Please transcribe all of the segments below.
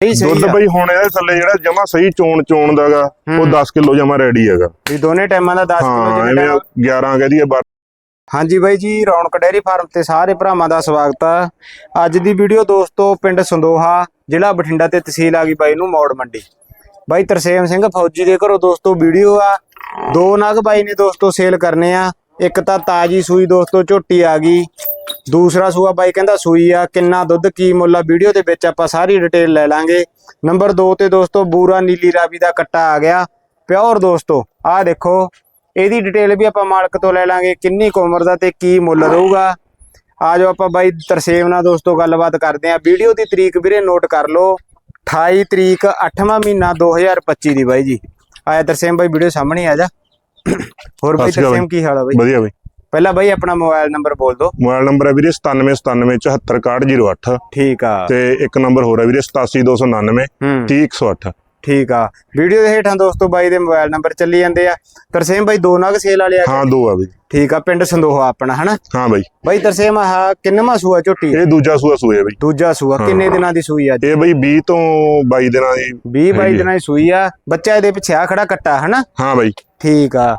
ਸਹੀ ਸਹੀ ਦੁੱਧ ਆ। ਬਈ ਹੁਣ ਇਹਦੇ ਥੱਲੇ ਜਿਹੜਾ ਜਮਾ ਸਹੀ ਚੋਣ ਚੋਣ ਦਾਗਾ ਉਹ ਹੂੰ। 10 ਕਿਲੋ ਜਮਾ ਰੈਡੀ ਹੈਗਾ। ਵੀ ਦੋਨੇ ਟਾਈਮਾਂ ਦਾ 10 ਕਿਲੋ ਹਾਂ ਜਿਵੇਂ ਐਵੇਂ time- 11 ਕਹਦੀ 12 ਹਾਂਜੀ ਬਾਈ ਜੀ ਰੌਣਕ ਡੈਰੀ ਫਾਰਮ ਤੇ ਸਾਰੇ ਭਰਾਵਾਂ ਦਾ ਸਵਾਗਤ ਆ। ਅੱਜ ਦੀ ਵੀਡੀਓ ਦੋਸਤੋ ਪਿੰਡ ਸੰਦੋਹਾ ਜ਼ਿਲ੍ਹਾ ਬਠਿੰਡਾ ਤੇ ਤਹਿਸੀਲ ਆ ਗਈ ਬਾਈ ਨੂੰ ਮੌੜ ਮੰਡੀ। ਬਾਈ ਤਰਸੇਮ ਸਿੰਘ ਫੌਜੀ ਦੇ ਘਰੋਂ ਦੋਸਤੋ ਵੀਡੀਓ ਆ। ਦੋ ਨਗ ਬਾਈ ਨੇ ਦੋਸਤੋ ਸੇਲ ਕਰਨੇ ਆ। ਇੱਕ ਤਾਂ ਤਾਜੀ ਸੂਈ ਦੋਸਤੋ ਝੋਟੀ ਆ ਗਈ। ਦੂਸਰਾ ਸੂਆ ਬਾਈ ਕਹਿੰਦਾ ਸੂਈ ਆ, ਕਿੰਨਾ ਦੁੱਧ, ਕੀ ਮੁੱਲ ਆ? ਵੀਡੀਓ ਦੇ ਵਿੱਚ ਆਪਾਂ ਸਾਰੀ ਡਿਟੇਲ ਲੈ ਲਾਂਗੇ। ਨੰਬਰ 2 ਤੇ ਦੋਸਤੋ ਬੂਰਾ ਨੀਲੀ ਰਾਵੀ ਦਾ ਕੱਟਾ ਆ ਗਿਆ। ਪਿਓਰ ਦੋਸਤੋ ਆਹ ਦੇਖੋ, ਇਹਦੀ ਡਿਟੇਲ ਵੀ ਆਪਾਂ ਮਾਲਕ ਤੋਂ ਲੈ ਲਾਂਗੇ, ਕਿੰਨੀ ਕੁ ਉਮਰ ਦਾ ਤੇ ਕੀ ਮੁੱਲ ਰਹੂਗਾ। ਆ ਜਾਓ ਆਪਾਂ ਬਾਈ ਤਰਸੇਮ ਨਾਲ ਦੋਸਤੋ ਗੱਲਬਾਤ ਕਰਦੇ ਆਂ ਵੀਡੀਓ ਦੀ ਤਰੀਕ ਵੀਰੇ ਨੋਟ ਕਰ ਲਓ 28 ਤਰੀਕ 8ਵਾਂ ਮਹੀਨਾ 2025 ਦੀ ਬਾਈ ਜੀ। ਆਇਆ ਤਰਸੇਮ ਬਾਈ, ਵੀਡੀਓ ਸਾਹਮਣੇ ਆ ਜਾ। ਹੋਰ ਬਾਈ ਤਰਸੇਮ ਕੀ ਹਾਲ ਆ ਬਾਈ? ਵਧੀਆ ਬਈ। ਪਹਿਲਾਂ ਬਾਈ ਆਪਣਾ ਮੋਬਾਈਲ ਨੰਬਰ ਬੋਲ ਦਿਓ। ਮੋਬਾਈਲ ਨੰਬਰ ਹੈ ਵੀਰੇ 9797746108 ਠੀਕ ਆ। ਤੇ ਇੱਕ ਨੰਬਰ ਹੋਰ ਹੈ ਵੀਰੇ 87299 ਹੂੰ। 30108 ਠੀਕ ਆ। ਵੀਡੀਓ ਦੇ ਹੇਠਾਂ ਦੋਸਤੋ ਬਾਈ ਦੇ ਮੋਬਾਈਲ ਨੰਬਰ ਚੱਲੀ ਜਾਂਦੇ ਆ। ਤਰਸੇਮ ਬਾਈ ਦੋ ਨਗ ਸੇਲ ਵਾਲੇ ਆ ਹਾਂ ਦੋ ਆ ਬਈ। ਠੀਕ ਆ ਪਿੰਡ ਸੰਦੋਹਾ ਆਪਣਾ ਹਨਾ? ਹਾਂ ਬਈ। ਬਾਈ ਤਰਸੇਮ ਆਹ ਕਿੰਨਵਾਂ ਸੂਆ ਝੋਟੀ? ਇਹ ਦੂਜਾ ਸੂਆ ਸੂਏ ਬਈ। ਦੂਜਾ ਸੂਆ। ਕਿੰਨੇ ਦਿਨਾਂ ਦੀ ਸੂਈ ਆ ਇਹ ਬਈ 20 ਤੋਂ 22 ਦਿਨਾਂ ਦੀ 20 22 ਹੈਗੀ ਆ। ਦਿਨਾਂ ਦੀ ਸੂਈ ਆ। ਬੱਚਾ ਇਹਦੇ ਪਿੱਛੇ ਆ ਖੜਾ ਕੱਟਾ ਹਨਾ? ਹਾਂ ਬਈ। ਠੀਕ ਆ।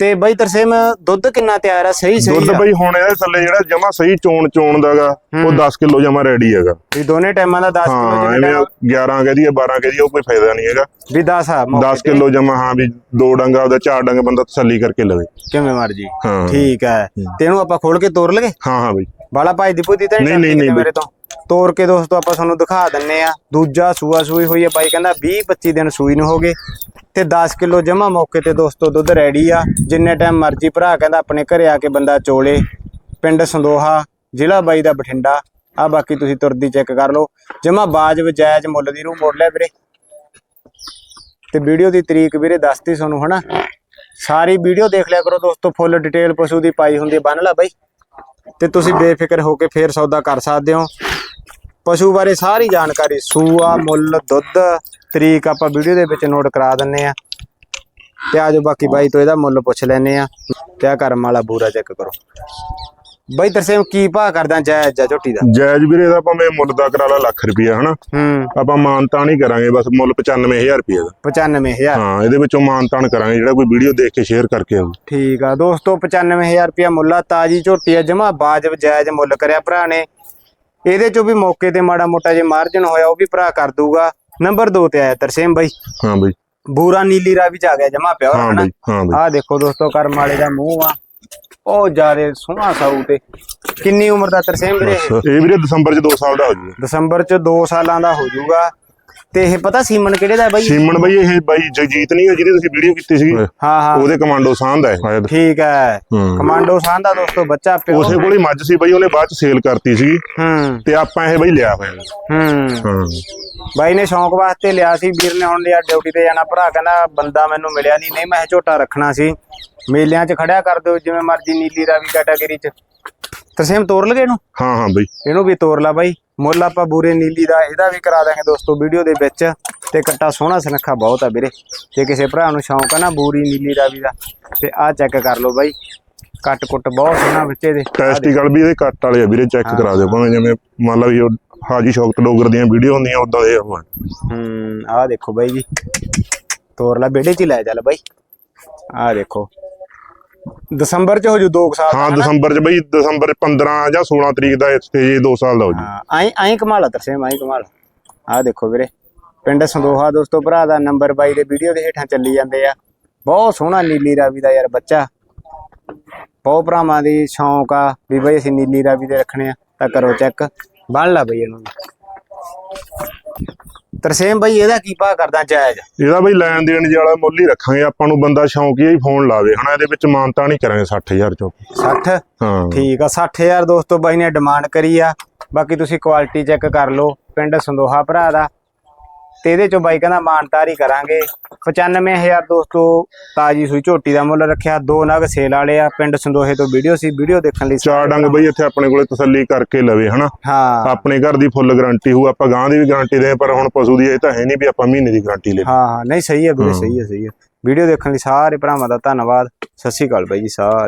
ਤੇ ਬਾਈ ਤਰਸੇਮ ਦੁੱਧ ਕਿੰਨਾ ਤਿਆਰ ਆ? ਸਹੀ ਸਹੀ ਦੁੱਧ ਬਈ ਹੁਣ ਇਹਦੇ ਥੱਲੇ ਜਿਹੜਾ ਜਮਾ ਸਹੀ ਚੋਣ ਚੋਣ ਦਾਗਾ ਉਹ ਹੂੰ। 10 ਕਿਲੋ ਜਮਾ ਰੈਡੀ ਹੈਗਾ। ਵੀ ਦੋਨੇ ਟਾਈਮਾਂ ਦਾ 10 ਕਿਲੋ ਹਾਂ ਜਿਵੇਂ ਐਵੇਂ 11 ਕਹਦੀ 12 ਕਹਦੀ ਉਹ ਕੋਈ ਫਾਇਦਾ ਨਹੀਂ ਹੈਗਾ। ਵੀ 10 ਆ ਮੌਕੇ 10 ਤੇ, ਕਿਲੋ ਜਮਾ ਹਾਂ ਵੀ ਦੋ ਡੰਗਾ ਉਹਦਾ ਚਾਰ ਡੰਗ ਬੰਦਾ ਤਸੱਲੀ ਕਰਕੇ ਲਵੇ। ਕਿਵੇਂ ਮਰਜ਼ੀ। ਹਾਂ। ਠੀਕ ਹੈ। ਤੇ ਇਹਨੂੰ ਆਪਾਂ ਖੋਲ ਕੇ ਤੋੜ ਲਗੇ? ਹਾਂ ਹਾਂ ਬਈ। ਬਾਲਾ ਭਾਈ ਦੀ ਪੁੱਤੀ ਤਾਂ ਨਹੀਂ, ਨਹੀਂ ਮੇਰੇ ਤੋਂ? ਤੋਰ ਕੇ ਦੋਸਤੋ ਆਪਾਂ ਤੁਹਾਨੂੰ ਦਿਖਾ ਦਿੰਨੇ ਆ। ਦੂਜਾ ਸੂਆ ਸੂਈ ਹੋਈ ਹੈ ਬਾਈ, ਕਹਿੰਦਾ 20 25 ਦਿਨ ਸੂਈ ਨੂੰ ਹੋ ਗਏ। ਤੇ 10 ਕਿਲੋ ਜਮਾ ਮੌਕੇ ਤੇ ਦੋਸਤੋ ਦੁੱਧ ਰੈਡੀ ਆ। ਜਿੰਨੇ ਟਾਈਮ ਮਰਜ਼ੀ ਭਰਾ, ਕਹਿੰਦਾ ਆਪਣੇ ਘਰੇ ਆ ਕੇ ਬੰਦਾ ਚੋਲੇ। ਪਿੰਡ ਸੰਦੋਹਾ, ਜ਼ਿਲ੍ਹਾ ਬਾਈ ਦਾ ਬਠਿੰਡਾ। ਆ ਬਾਕੀ ਤੁਸੀਂ ਤੁਰਦੀ ਚੈੱਕ ਕਰ ਲਓ। ਜਮਾ ਬਾਜ ਜਾਇਜ਼ ਮੁੱਲ ਦੀ ਰੂ ਮੋੜ ਲਿਆ ਵੀਰੇ। ਤੇ ਵੀਡੀਓ ਦੀ ਤਰੀਕ ਵੀਰੇ ਦੱਸਤੀ ਤੁਹਾਨੂੰ, ਹਨਾ? ਸਾਰੀ ਵੀਡੀਓ ਦੇਖ ਲਿਆ ਕਰੋ ਦੋਸਤੋ ਫੁੱਲ ਡਿਟੇਲ ਪਸ਼ੂ ਦੀ ਪਾਈ ਹੁੰਦੀ ਬੰਨ ਲਾ ਬਾਈ। ਤੇ ਤੁਸੀਂ ਬੇਫਿਕਰ ਹੋ ਕੇ ਫੇਰ ਸੌਦਾ ਕਰ ਸਕਦੇ ਹੋ। ਪਸ਼ੂ ਬਾਰੇ ਸਾਰੀ ਜਾਣਕਾਰੀ ਸੂਆ ਮੁੱਲ ਦੁੱਧ ਤਰੀਕ ਆਪਾਂ ਵੀਡੀਓ ਦੇ ਵਿੱਚ ਨੋਟ ਕਰਾ ਦਿੰਨੇ ਆ। ਤੇ ਆਜੋ ਬਾਕੀ ਬਾਈ ਤੋਂ ਇਹਦਾ ਮੁੱਲ ਪੁੱਛ ਲੈਨੇ ਆ। ਕਿਆ ਕਰਮ ਵਾਲਾ ਬੂਰਾ ਚੈੱਕ ਕਰੋ। ਬਾਈ ਤਰਸੇਮ ਕੀ ਭਾਅ ਕਰਦਾ ਜਾਇਜ਼ ਆ ਝੋਟੀ ਦਾ? ਜਾਇਜ਼ ਵੀਰੇ ਦਾ ਭਾਵੇਂ ਮੁੱਲ ਦਾ ਕਰਾ ਲਾ ਲੱਖ ਰੁਪਿਆ ਹਨਾ? ਹੂੰ। ਆਪਾਂ ਮਾਨਤਾਨ ਨਹੀਂ ਕਰਾਂਗੇ ਬਸ ਮੁੱਲ 95000 ਰੁਪਏ ਦਾ। 95000 ਹਾਂ ਇਹਦੇ ਵਿੱਚੋਂ ਮਾਨਤਾਨ ਕਰਾਂਗੇ ਜਿਹੜਾ ਕੋਈ ਵੀਡੀਓ ਦੇਖ ਕੇ ਸ਼ੇਅਰ ਕਰਕੇ ਆਊ। ਠੀਕ ਆ ਦੋਸਤੋ 95000 ਰੁਪਿਆ ਮੁੱਲ ਤਾਜੀ ਝੋਟੀ ਆ ਜਮਾ ਬਾਜਬ ਜਾਇਜ਼ ਮੁੱਲ ਕਰਿਆ ਭਰਾ ਨੇ। ਇਹਦੇ ਚੋਂ ਵੀ ਮੌਕੇ ਤੇ ਮਾੜਾ ਮੋਟਾ ਜੇ ਮਾਰਜਨ ਹੋਇਆ ਉਹ ਵੀ ਭਰਾ ਕਰ ਦੂਗਾ ਨੰਬਰ 2 ਤੇ ਆਇਆ ਤਰਸੇਮ ਬਾਈ। ਹਾਂ ਬਈ। ਬੂਰਾ ਨੀਲੀ ਰਾਵੀ ਚ ਆ ਗਿਆ ਜਮਾ ਪਿਆ ਹਾਂ ਬਈ ਹਾਂ ਬਈ। ਦੇਖੋ ਦੋਸਤੋ ਕਰਮ ਵਾਲੇ ਦਾ ਮੂੰਹ ਆ। ਉਹ ਜਾਰੇ ਸੋਹਣਾ ਸਾਊ ਤੇ। ਕਿੰਨੀ ਉਮਰ ਦਾ ਤਰਸੇਮ ਵੀਰੇ? ਇਹ? ਵੀਰੇ ਦਸੰਬਰ ਚ 2 ਸਾਲ ਦਾ ਹੋ ਜੂਗਾ। ਦਸੰਬਰ ਚ 2 ਸਾਲਾਂ ਦਾ ਹੋ ਜਾਊਗਾ ਤੇ ਇਹ ਪਤਾ ਸੀਮਨ ਕਿਹੜੇ ਦਾ ਹੈ ਬਾਈ? ਸੀਮਨ ਬਈ ਇਹ ਬਾਈ ਜਗਜੀਤ ਨਹੀਂ ਹੈ ਜਿਹਦੀ ਤੁਸੀਂ ਵੀਡੀਓ ਕੀਤੀ ਸੀਗੀ। ਹਾਂ ਹਾਂ। ਉਹਦੇ ਕਮਾਂਡੋ ਸਾਂਧ ਹੈ। ਠੀਕ ਹੈ। ਕਮਾਂਡੋ ਸਾਹ ਦਾ ਦੋਸਤੋ ਬੱਚਾ ਪਿਓ। ਉਸੇ ਕੋਲ ਹੀ ਮੱਝ ਸੀ ਬਈ ਉਹਨੇ ਬਾਅਦ ਚ ਸੇਲ ਕਰਤੀ ਸੀ ਹੂੰ। ਤੇ ਆਪਾਂ ਇਹ ਬਈ ਲਿਆ ਹੋਇਆ। ਹੂੰ। ਹਾਂ। ਬਾਈ ਨੇ ਸ਼ੌਂਕ ਵਾਸਤੇ ਲਿਆ ਸੀ ਵੀਰ ਨੇ ਹੁਣ ਲਿਆ ਡਿਊਟੀ ਤੇ ਜਾਣਾ। ਭਰਾ ਕਹਿੰਦਾ ਬੰਦਾ ਮੈਨੂੰ ਮਿਲਿਆ ਨਹੀਂ। ਨਹੀਂ ਮੈਂ ਇਹ ਝੋਟਾ ਰੱਖਣਾ ਸੀ। ਮੇਲਿਆਂ 'ਚ ਖੜਿਆ ਕਰ ਦਿਓ ਜਿਵੇਂ ਮਰਜ਼ੀ ਨੀਲੀ ਰਾਵੀ ਕੈਟਾਗਰੀ 'ਚ। ਤਰਸੇਮ ਤੋਰ ਲਗੇ ਇਹਨੂੰ? ਹਾਂ ਹਾਂ ਬਈ। ਇਹਨੂੰ ਵੀ ਤੋਰ ਲਾ ਬਾਈ। ਮੁੱਲ ਆਪਾਂ ਬੂਰੇ ਨੀਲੀ ਦਾ ਇਹਦਾ ਵੀ ਕਰਾ ਦਾਂਗੇ ਦੋਸਤੋ ਵੀਡੀਓ ਦੇ ਵਿੱਚ। ਤੇ ਕੱਟਾ ਸੋਹਣਾ ਸੁਨੱਖਾ ਬਹੁਤ ਆ ਵੀਰੇ। ਜੇ ਕਿਸੇ ਭਰਾ ਨੂੰ ਸ਼ੌਂਕ ਆ ਨਾ ਬੂਰੀ ਨੀਲੀ ਰਾਵੀ ਦਾ ਤੇ ਆਹ ਚੈੱਕ ਕਰ ਲਓ ਬਾਈ। ਕੱਟ ਕੁੱਟ ਬਹੁਤ ਸੋਹਣਾ ਵਿੱਚ ਇਹਦੇ ਟੈਸਟੀਕਲ ਵੀ ਇਹਦੇ ਕੱਟ ਵਾਲੇ ਆ ਵੀਰੇ ਚੈੱਕ ਕਰਾ ਦਿਓ। ਭਾਵੇਂ ਜਿਵੇਂ ਮੰਨ ਲਾ ਵੀ ਉਹ ਹਾਜੀ ਸ਼ੌਕਤ ਡੋਗਰ ਦੀਆਂ ਵੀਡੀਓ ਹੁੰਦੀਆਂ ਉਦਾਂ ਦੇ। ਹੂੰ ਆਹ ਦੇਖੋ ਬਾਈ ਜੀ। ਤੋਰ ਲਾ ਬੇੜੇ 'ਚ ਲੈ ਚੱਲ ਬਾਈ। ਆਹ ਦੇਖੋ। ਦਸੰਬਰ 'ਚ ਹੋ ਜੂ 2 ਸਾਲ ਹਾਂ? ਦਸੰਬਰ ਚ ਬਈ ਦਸੰਬਰ 15 ਜਾਂ 16 ਤਰੀਕ ਦਾ ਸਟੇਜ 2 ਸਾਲ ਦਾ ਹੋ ਜੂ। ਹਾਂ ਆਈ ਆਈ ਕਮਾਲ ਆ ਤਰਸੇਮ ਆਈ ਕਮਾਲ। ਆਹ ਦੇਖੋ ਵੀਰੇ ਪਿੰਡ ਸੰਦੋਹਾ ਦੋਸਤੋ ਭਰਾ ਦਾ ਨੰਬਰ ਬਾਈ ਦੇ ਵੀਡੀਓ ਦੇ ਹੇਠਾਂ ਚੱਲੀ ਜਾਂਦੇ ਆ। ਬਹੁਤ ਸੋਹਣਾ ਨੀਲੀ ਰਾਵੀ ਦਾ ਯਾਰ ਬੱਚਾ। ਬਹੁਤ ਭਰਾਵਾਂ ਦੀ ਸ਼ੌਂਕ ਆ ਵੀ ਬਈ ਅਸੀਂ ਨੀਲੀ ਰਾਵੀ ਦੇ ਰੱਖਣੇ ਆ ਤਾਂ ਕਰੋ ਚੈੱਕ ਬਣ ਲਾ ਬਈ ਇਹਨੂੰ। ਤਰਸੇਮ ਬਈ ਇਹਦਾ ਕੀ ਭਾਅ ਕਰਦਾ ਜਾਇਜ਼? ਇਹਦਾ ਬਈ ਲੈਣ ਦੇਣ ਵਾਲਾ ਮੁੱਲ ਹੀ ਰੱਖਾਂਗੇ ਆਪਾਂ ਨੂੰ ਬੰਦਾ ਸ਼ੌਂਕੀ ਹੀ ਫੋਨ ਲਾਵੇ। ਹਨਾ ਇਹਦੇ ਵਿੱਚ ਮਾਨਤਾ ਨਹੀਂ ਕਰਾਂਗੇ 60000 ਚੋਂ। 60 ਹਾਂ। ਠੀਕ ਆ 60000 ਦੋਸਤੋ ਬਾਈ ਨੇ ਡਿਮਾਂਡ ਕਰੀ ਆ। ਬਾਕੀ ਤੁਸੀਂ ਕੁਆਲਿਟੀ ਚੈੱਕ ਕਰ ਲਓ ਪਿੰਡ ਸੰਦੋਹਾ ਭਰਾ ਦਾ। ਤੇ ਇਹਦੇ ਚੋਂ ਬਾਈ ਕਹਿੰਦਾ ਮਾਨਤਾਰੀ ਕਰਾਂਗੇ। 95000 ਦੋਸਤੋ ਤਾਜੀ ਸੂਈ ਝੋਟੀ ਦਾ ਮੁੱਲ ਰੱਖਿਆ ਦੋ ਨਗ ਸੇਲ ਵਾਲੇ ਆ ਪਿੰਡ ਸੰਦੋਹੇ ਤੋਂ ਵੀਡੀਓ ਸੀ ਵੀਡੀਓ ਦੇਖਣ ਲਈ ਚਾਰ ਡੰਗ ਬਈ ਇੱਥੇ ਆਪਣੇ ਕੋਲੇ ਤਸੱਲੀ ਕਰਕੇ ਲਵੇ ਹਨਾ? ਹਾਂ। ਆਪਣੇ ਘਰ ਦੀ ਫੁੱਲ ਗਾਰੰਟੀ ਹੋਊ ਆਪਾਂ ਗਾਂ ਦੀ ਵੀ ਗਾਰੰਟੀ ਦੇ ਪਰ ਹੁਣ ਪਸ਼ੂ ਦੀ ਇਹ ਤਾਂ ਹੈ ਨਹੀਂ ਵੀ ਆਪਾਂ ਮਹੀਨੇ ਦੀ ਗਾਰੰਟੀ ਲੈ ਹਾਂ ਹਾਂ ਨਹੀਂ ਸਹੀ ਹੈ ਵੀਰੇ ਸਹੀ ਹੈ ਸਹੀ ਹੈ। ਵੀਡੀਓ ਦੇਖਣ ਲਈ ਸਾਰੇ ਭਰਾਵਾਂ ਦਾ ਧੰਨਵਾਦ। ਸਤਿ ਸ਼੍ਰੀ ਅਕਾਲ ਬਾਈ ਜੀ ਸਾਰੇ